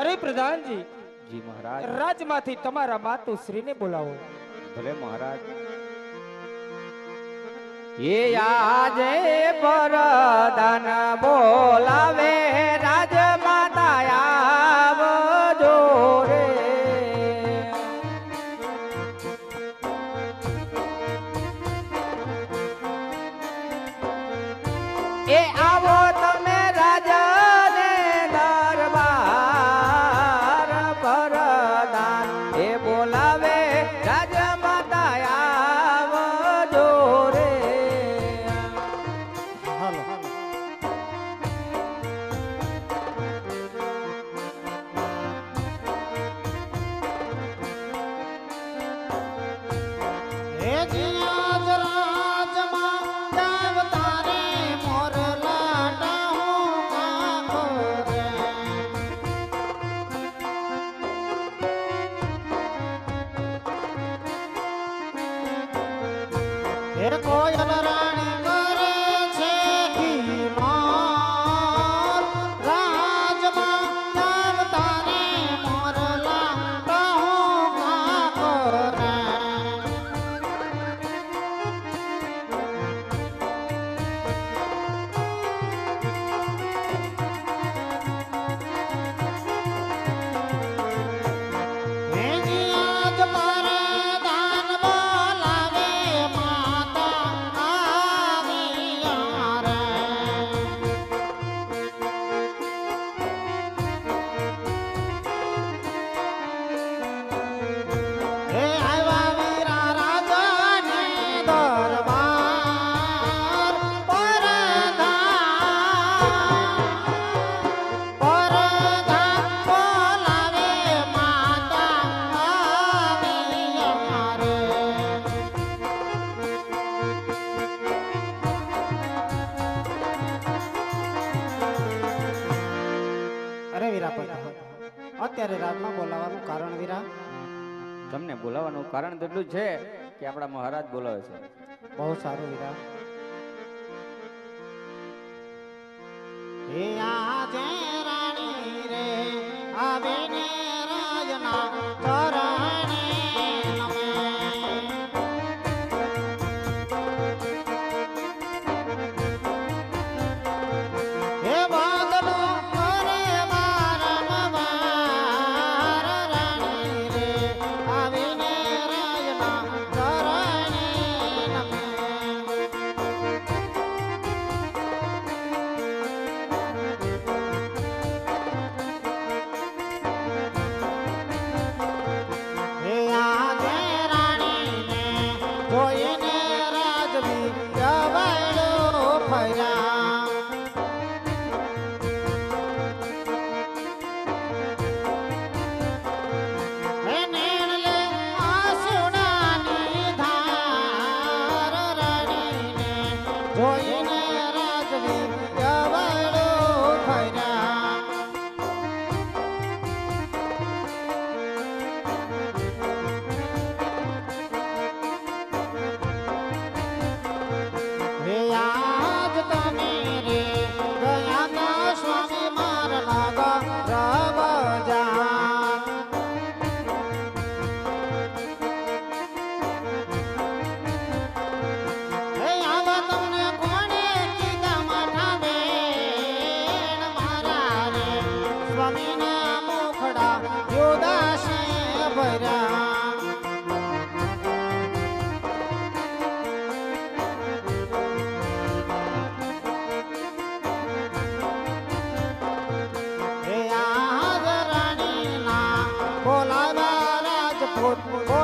અરે પ્રધાનજી જી. મહારાજ. રાજમાંથી તમારા માતુશ્રીને બોલાવો. ભલે મહારાજ. એ આજે પરદાન બોલાવે મેર કોઈ અલરા અત્યારે રાતમાં બોલાવવાનું કારણ વીરા તમને બોલાવવાનું કારણ તો એટલું છે કે આપણા મહારાજ બોલાવે છે. બહુ સારું વીરા હે આ Corpo.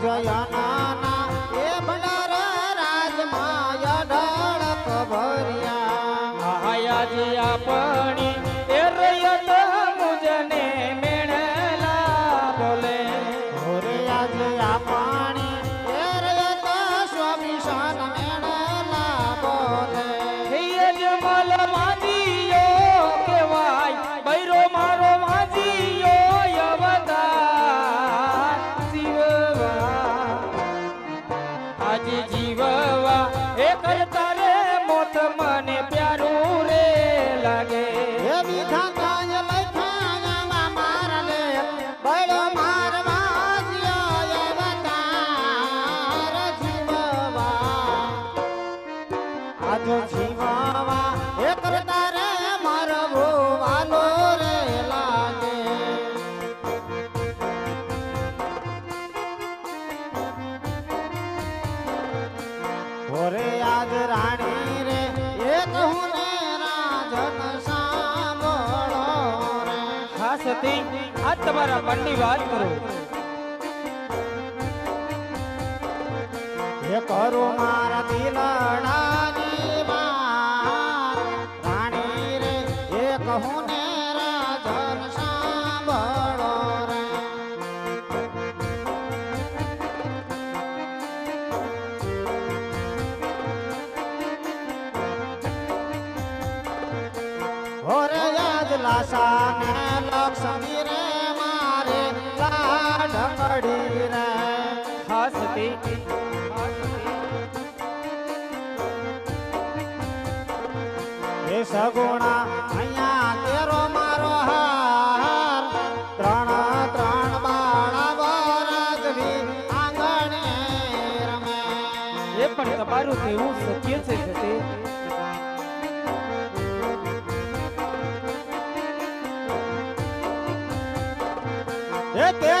Yeah. રાજ રાણી રે એ કહું ને રાજન સાંભળો રે. ખાસ હતી. આ તમારા મનની વાત કરો. એ કરો મારા દિલડા આશા ને મારે લાડ પડી હસતી હે સગુણા અહીંયા તેરો મારો હાર ત્રણ ત્રણ બાણા વરગવી આંગણે રમે એ પણ તમારું તેવું સત્ય છે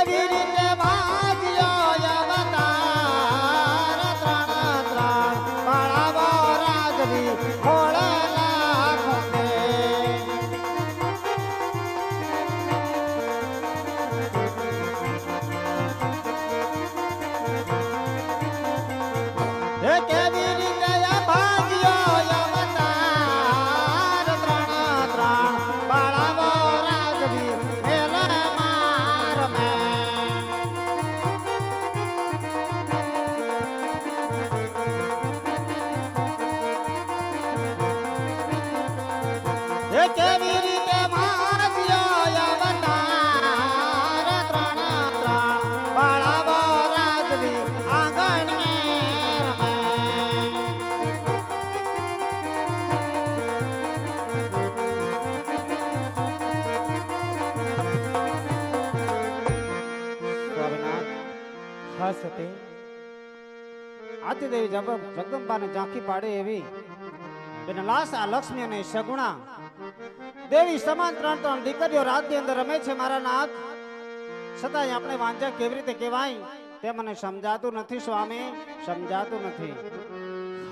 Sabirin સતી આદિદેવી જગદંબાને ઝાંખી પાડે એવી. લાશ લક્ષ્મી અને સગુણા દેવી સમાન ત્રણ ત્રણ દીકરીઓ રાજની અંદર રમે છે મારા નાથ. છતાંય આપણે વાંચા કેવી રીતે કહેવાય? તે મને સમજાતું નથી સ્વામી, સમજાતું નથી.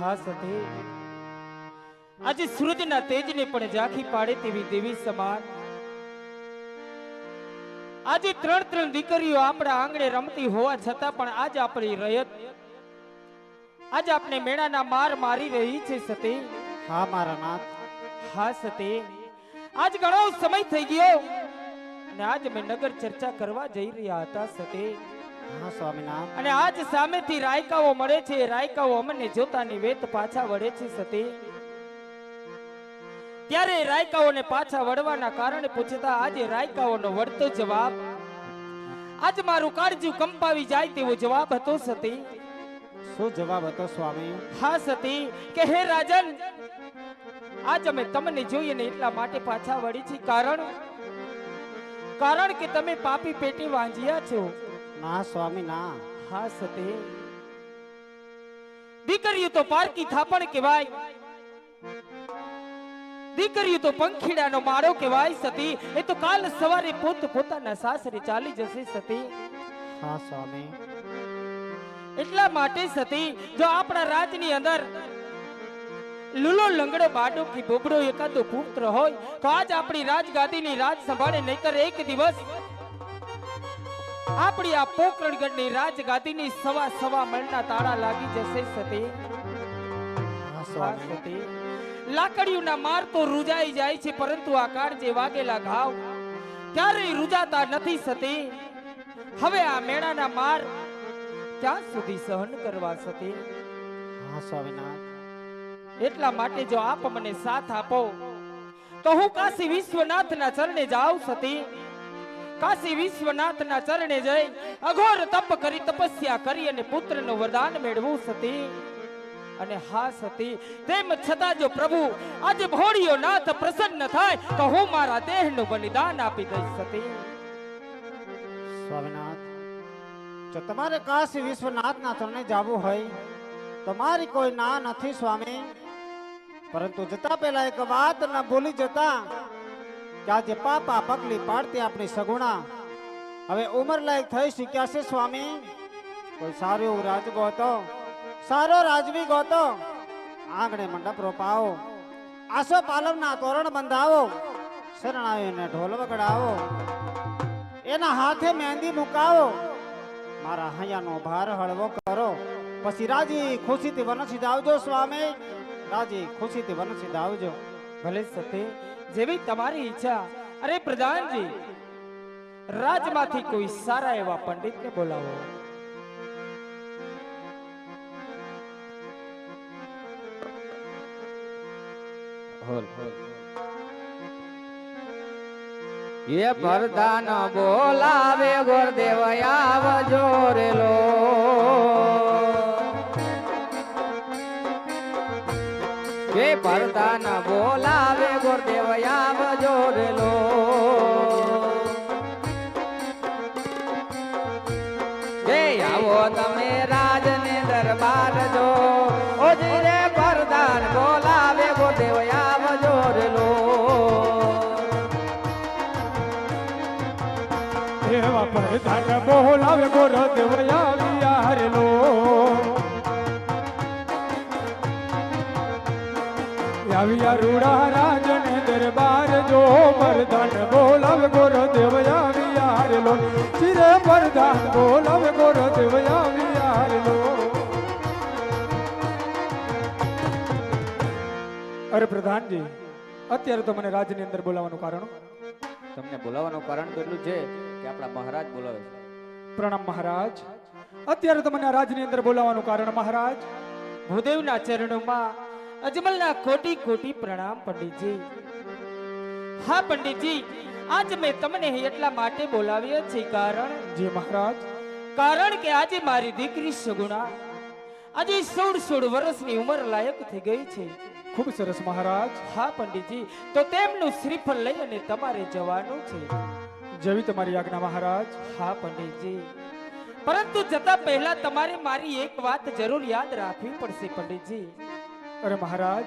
હા સતી આજે સૃજના તેજને પણ ઝાંખી પાડે તેવી દેવી સમાન. આજે ત્રણ ત્રણ દીકરીઓ આપણા આંગણે રમતી હોવા છતાં પણ આજ આપણી રયત આજ આપણે મેળાના માર મારી રહી છે સતી. હા મારા નાથ. હા સતી. આજ ઘણો સમય થઈ ગયો અને આજ અમે નગર ચર્ચા કરવા જઈ રહ્યા હતા સતી. હા સ્વામીનાથ. અને આજ સામેથી રાયકાઓ મળે છે. રાયકાઓ અમને જોતાની વેત પાછા વળે છે સતી. ત્યારે રાયકાઓને પાછા વળવાના કારણે પૂછતા આજે રાયકાઓનો વળતો જવાબ? આજ મારું કાળજી કંપાવી જાય તેવો જવાબ હતો સતી. શું જવાબ હતો સ્વામી? હા સતી કે હે રાજન આજ અમે તમને જોઈએ ને એટલા માટે પાછા વળી છે કારણ કારણ કે તમે પાપી પેટી વાંજ્યા છો. ના સ્વામી ના. હા સતી. દીકરીઓ તો પારકી થાપણ કહેવાય. દીકરીઓ તો પંખીડાનો માળો કહેવાય સતી. એ તો કાલ સવારે પોત પોતાના સાસરે ચાલી જશે સતી. હા સ્વામી. એટલા માટે સતી જો આપણા રાજની અંદર લુલો લંગડો બાડો કે બોબડો એકાદો પુત્ર હોય તો આજ આપણી રાજગાદીની રાજ સંભાળે નહીતર એક દિવસ આપણી આ પોકરણગઢની રાજગાદીની સવા સવા મણના તાળા લાગી જશે સતી. હા હા, સ્વામી. સતી. લાકડીઓના માર તો રૂજાઈ જાય છે પરંતુ આ કાળ જે વાગેલા ઘાવ ક્યારેય રૂજાતા નથી સતી. હવે આ મેળાના માર ક્યાં સુધી સહન કરવા સતી? હા સ્વામિનાથ એટલા માટે જો આપ મને સાથ આપો તો હું કાશી વિશ્વનાથના ચરણે જાઉં સતી. કાશી વિશ્વનાથના ચરણે જઈ અઘોર તપ કરી તપસ્યા કરી અને પુત્રનું વરદાન મેળવું સતી. અને હા સતી તેમ છતાં જો પ્રભુ આજે ભોળિયો નાથ પ્રસન્ન થાય, તો હું મારા દેહનું બલિદાન આપી દઈશ સતી. સ્વામિનાથ, જો તમારે કાશી વિશ્વનાથના ચરણે જવું હોય તમારી કોઈ ના નથી સ્વામી. પરંતુ જતા પહેલા એક વાત ન ભૂલી જતા કે આજે પાપા પગલી પાડતી આપણી સગુણા. હવે ઉંમર લાયક થઈ શીખ્યા છે સ્વામી. કોઈ સારું એવું રાજગો ગોતો સારો રાજવી ગોતો આંગણે મંડપ રોપાવો. આસો પાલવના તોરણ બંધાવો. શરણાવીને ઢોલ વગડાવો. એના હાથે મહેંદી મુકાવો. મારા હૈયાનો ભાર હળવો કરો. પછી રાજી ખુશીથી વન સિધાવજો સ્વામી. રાજી ખુશીથી વન આવજો ભલે સતે જેવી તમારી ઈચ્છા. અરે પ્રધાનજી, રાજમાંથી કોઈ સારા એવા પંડિતને બોલાવો. એ પ્રધાન બોલાવે ગુરદેવ આવજો રેલો એ પ્રધાન બોલાવે ગુરદેવ આવજો રેલો એ આવ્યા રૂડા રાજને દરબાર જો પ્રધાન બોલાવે ગોર આવ્યાર લો. ચિરે પ્રધાન બોલાવે ગોર આવ્યાર લો. અરે પ્રધાનજી અત્યારે તો મને રાજની અંદર બોલાવવાનું કારણ તમને બોલાવવાનું કારણ તો એટલું છે કે આપણા મહારાજ બોલાવે છે. પ્રણામ મહારાજ. અત્યારે તો મને રાજની અંદર બોલાવવાનું કારણ મહારાજ. ભૂદેવના ચરણોમાં અજમલના કોટી કોટી પ્રણામ પંડિતજી. હા પંડિતજી આજ મેં તમને એટલા માટે બોલાવ્યા છે કારણ જી મહારાજ કારણ કે આજે મારી દીકરી સગુણા આજે સોળ સોળ વર્ષની ઉંમર લાયક થઈ ગઈ છે. ખૂબ સરસ મહારાજ. હા પંડિતજી તો તેમનું શ્રીફળ લઈ અને તમારે જવાનું છે. જેવી તમારી આજ્ઞા મહારાજ. હા પંડિતજી. પરંતુ જતા પહેલા તમારે મારી એક વાત જરૂર યાદ રાખવી પડશે પંડિતજી. અરે મહારાજ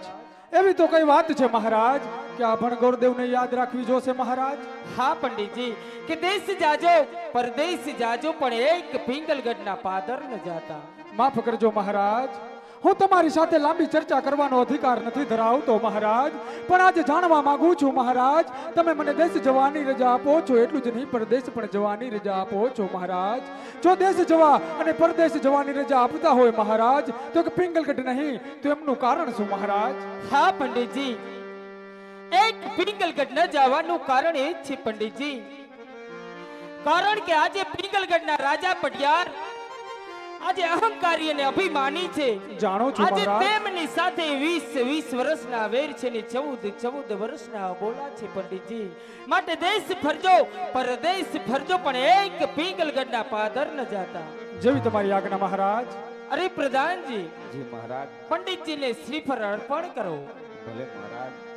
એવી તો કઈ વાત છે મહારાજ કે આ ભણગોરદેવને યાદ રાખવી જોશે મહારાજ? હા પંડિતજી કે દેશ જાજો પરદેશ જાજો પણ એક પિંગલગઢ ના પાદર ન જાતા. માફ કરજો મહારાજ હું તમારી સાથે લાંબી ચર્ચા કરવાનો અધિકાર નથી ધરાવતો, મહારાજ. પણ આજે જાણવા માંગુ છું, મહારાજ, તમે મને દેશ જવાની રજા આપો છો, એટલું જ નહીં, પરદેશ પણ જવાની રજા આપો છો, મહારાજ. જો દેશ જવા અને પરદેશ જવાની રજા આપતા હોય, મહારાજ, તો કે પિંગલગઢ નહીં, તો એમનું કારણ શું, મહારાજ? હા, પંડિતજી. એક પિંગલગઢ ન જવાનું કારણ એ છે, પંડિતજી. કારણ કે આજે પિંગલગઢના રાજા પટિયાર આજે અહંકારી અને અભિમાની છે. જાણો છું આજે તેમની સાથે વીસ વીસ વર્ષના વેર છે ને ચૌદ ચૌદ વર્ષના બોલા છે પંડિતજી. માટે દેશ ફરજો પરદેશ ફરજો પણ એક પિંગલગઢના પાદર ન જાતા. જેવી તમારી આજ્ઞા મહારાજ? અરે પ્રધાનજી જી મહારાજ. પંડિતજીને શ્રીફળ અર્પણ કરો. ભલે મહારાજ.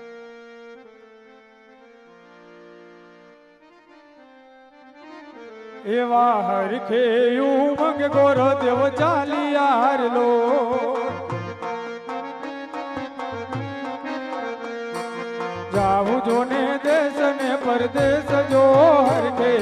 એવા હરખે ઉમંગ ગોરો દેવ ચાલિયાર લો. જાવું જો ને દેશ ને પરદેશ જો હરખે